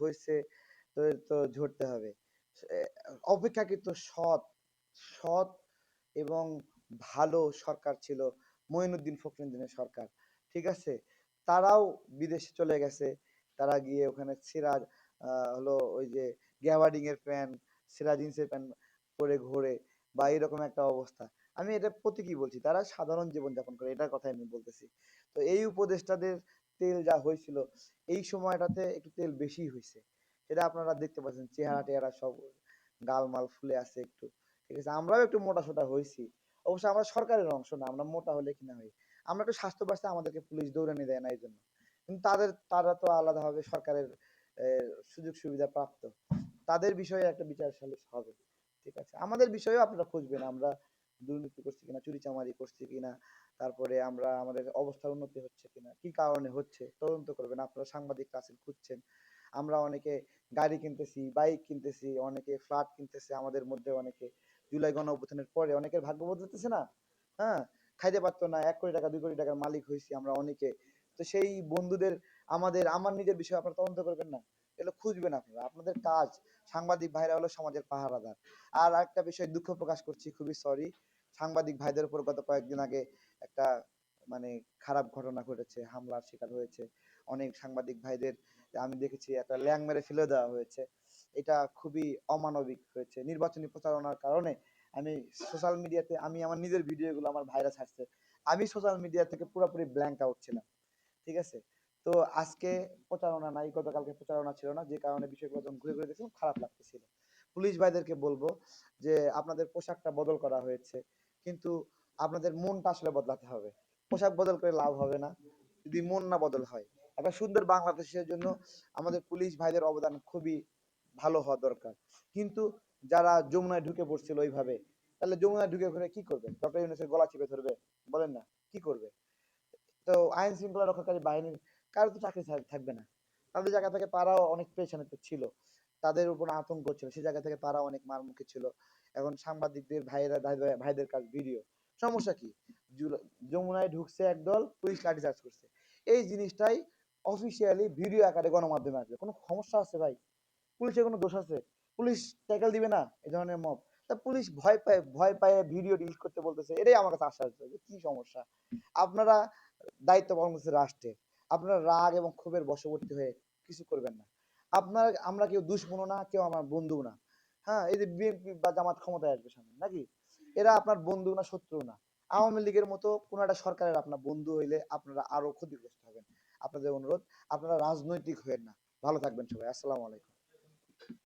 হয়েছে তো ঝরতে হবে। অপেক্ষাকৃত সৎ সৎ এবং ভালো সরকার ছিল মঈনুদ্দিন ফখরুদ্দিনের সরকার, ঠিক আছে? তারাও বিদেশে চলে গেছে। তারা গিয়ে ওখানে সিরাজ হলো ওই যে গ্যাওয়ার্ডিং এর প্যান্ট সিরাজ জিন্সের প্যান্ট পরে ঘোরে বা এরকম একটা অবস্থা। আমি এটা প্রতি কি বলছি, তারা সাধারণ জীবন যাপন করে, এটার কথাই আমি বলতেছি। তো এই উপদেষ্টাদের তেল যা হয়েছিল, এই সময়টাতে একটু তেল বেশি হয়েছে। সেটা আপনারা দেখতে পাচ্ছেন, চেহারা টেহারা সব গালমাল ফুলে আছে একটু। ঠিক আছে, আমরাও একটু মোটা সোটা হয়েছি। অবশ্য আমরা সরকারের অংশ না, আমরা মোটা হলে কিনা হই আমরা একটু স্বাস্থ্য বাঁচতে আমাদেরকে পুলিশ দৌড়ানি দেয় না এই জন্য। কিন্তু তাদের, তারা তো আলাদাভাবে সরকারের সুযোগ সুবিধা প্রাপ্ত। তাদের বিষয়ে একটা বিচার হবে। ঠিক আছে, আমাদের বিষয়েও আপনারা খুঁজবেন, আমরা দুর্নীতি করছি কিনা চুরি চামারি করছি কিনা, তারপরে আমরা আমাদের অবস্থার উন্নতি হচ্ছে কিনা, কি কারণে হচ্ছে, তদন্ত করবেন, আপনারা সাংবাদিক আছেন খুঁজছেন। আমরা অনেকে গাড়ি কিনতেছি বাইক কিনতেছি, অনেকে ফ্ল্যাট কিনতেছে, আমাদের মধ্যে অনেকে জুলাই গণ অভ্যুত্থানের পরে অনেকের ভাগ্য বদলাতেছে না হ্যাঁ? খাইতে পারতো না, এক কোটি টাকা, দুই কোটি টাকার মালিক হয়েছি আমরা অনেকে। তো সেই বন্ধুদের, আমাদের, আমার নিজের বিষয়ে আপনারা তদন্ত করবেন না? এগুলো খুঁজবেন আপনারা। আপনাদের কাজ, সাংবাদিক ভাইরা হলো সমাজের পাহারাদার। আর একটা বিষয়, দুঃখ প্রকাশ করছি, খুবই সরি সাংবাদিক ভাইদের উপর গত কয়েকদিন আগে একটা মানে খারাপ ঘটনা ঘটেছে, হামলার শিকার হয়েছে। অনেক সাংবাদিক ভাইদের, আমি দেখেছি একটা ল্যাং মেরে ফেলে দেওয়া হয়েছে। এটা খুবই অমানবিক হয়েছে। নির্বাচনী প্রচারণার কারণে আমি সোশ্যাল মিডিয়াতে আমি আমার নিজের ভিডিওগুলো আমার ভাইরাস ছাড়ছে। আমি সোশ্যাল মিডিয়া থেকে পুরোপুরি ব্ল্যাঙ্ক আউট ছিলাম। ঠিক আছে? তো আজকে প্রচারণা নাই, গতকালকে প্রচারণা ছিল না, যে কারণে বিষয়গুলো যখন ঘুরে ঘুরে দেখছিলাম খারাপ লাগতেছিল। পুলিশ ভাইদেরকে বলব যে, আপনাদের পোশাকটা বদল করা হয়েছে, কিন্তু আপনাদের মনটা আসলে বদলাতে হবে। পোশাক বদল করে লাভ হবে না, যদি মন না বদল হয়। একটা সুন্দর বাংলাদেশের জন্য আমাদের পুলিশ ভাইদের অবদান খুবই ভালো হওয়া দরকার। কিন্তু যারা যমুনায় ঢুকে পড়ছিল ওইভাবে, তাহলে যমুনায় ঢুকে ঘুরে কি করবে? ডক্টর ইউনুসের গলা চিপে ধরবে? বলেন না, কি করবে? তো আইন শৃঙ্খলা রক্ষাকারী বাহিনীর কারও তো চাকরি থাক- থাকবে না। তাদের জায়গা থেকে তারাও অনেক পেছনেতে ছিল। তাদের উপর আতঙ্ক ছিল। সেই জায়গা থেকে তারা অনেক মার মুখে ছিল। এখন সাংবাদিকদের ভাইয়েরা ভাই- ভাইদের কাজ ভিডিও। সমস্যা কি? যমুনায় ঢুকছে একদল পুলিশ লাঠিচার্জ করছে। এই জিনিসটাই অফিসিয়ালি ভিডিও আকারে গণমাধ্যমে আসবে। কোনো সমস্যা আছে ভাই? পুলিশের কোনো দোষ আছে? পুলিশ ট্যাকেল দিবে না? এই ধরনের মব তা পুলিশ ভয় পায় ভয় পায় ভিডিও ডিলিট করতে বলতেছে। এটাই আমার কাছে আশ্বাস যে কি সমস্যা? আপনারা দায়িত্ব পালন করছে রাষ্ট্রের আপনারা রাগ এবং ক্ষোভের বশবর্তী হয়ে কিছু করবেন না। আপনার, আমরা কেউ দুশ্মনও না, কেউ আমার বন্ধু না। হ্যাঁ এই যে বিএনপি বা জামাত ক্ষমতায় আসবে সামনে, নাকি? এরা আপনার বন্ধু না, শত্রু না। আওয়ামী লীগের মতো কোন একটা সরকারের আপনার বন্ধু হইলে আপনারা আরও ক্ষতিগ্রস্ত হবেন। আপনাদের অনুরোধ, আপনারা রাজনৈতিক হবেন না। ভালো থাকবেন সবাই। আসসালামু আলাইকুম।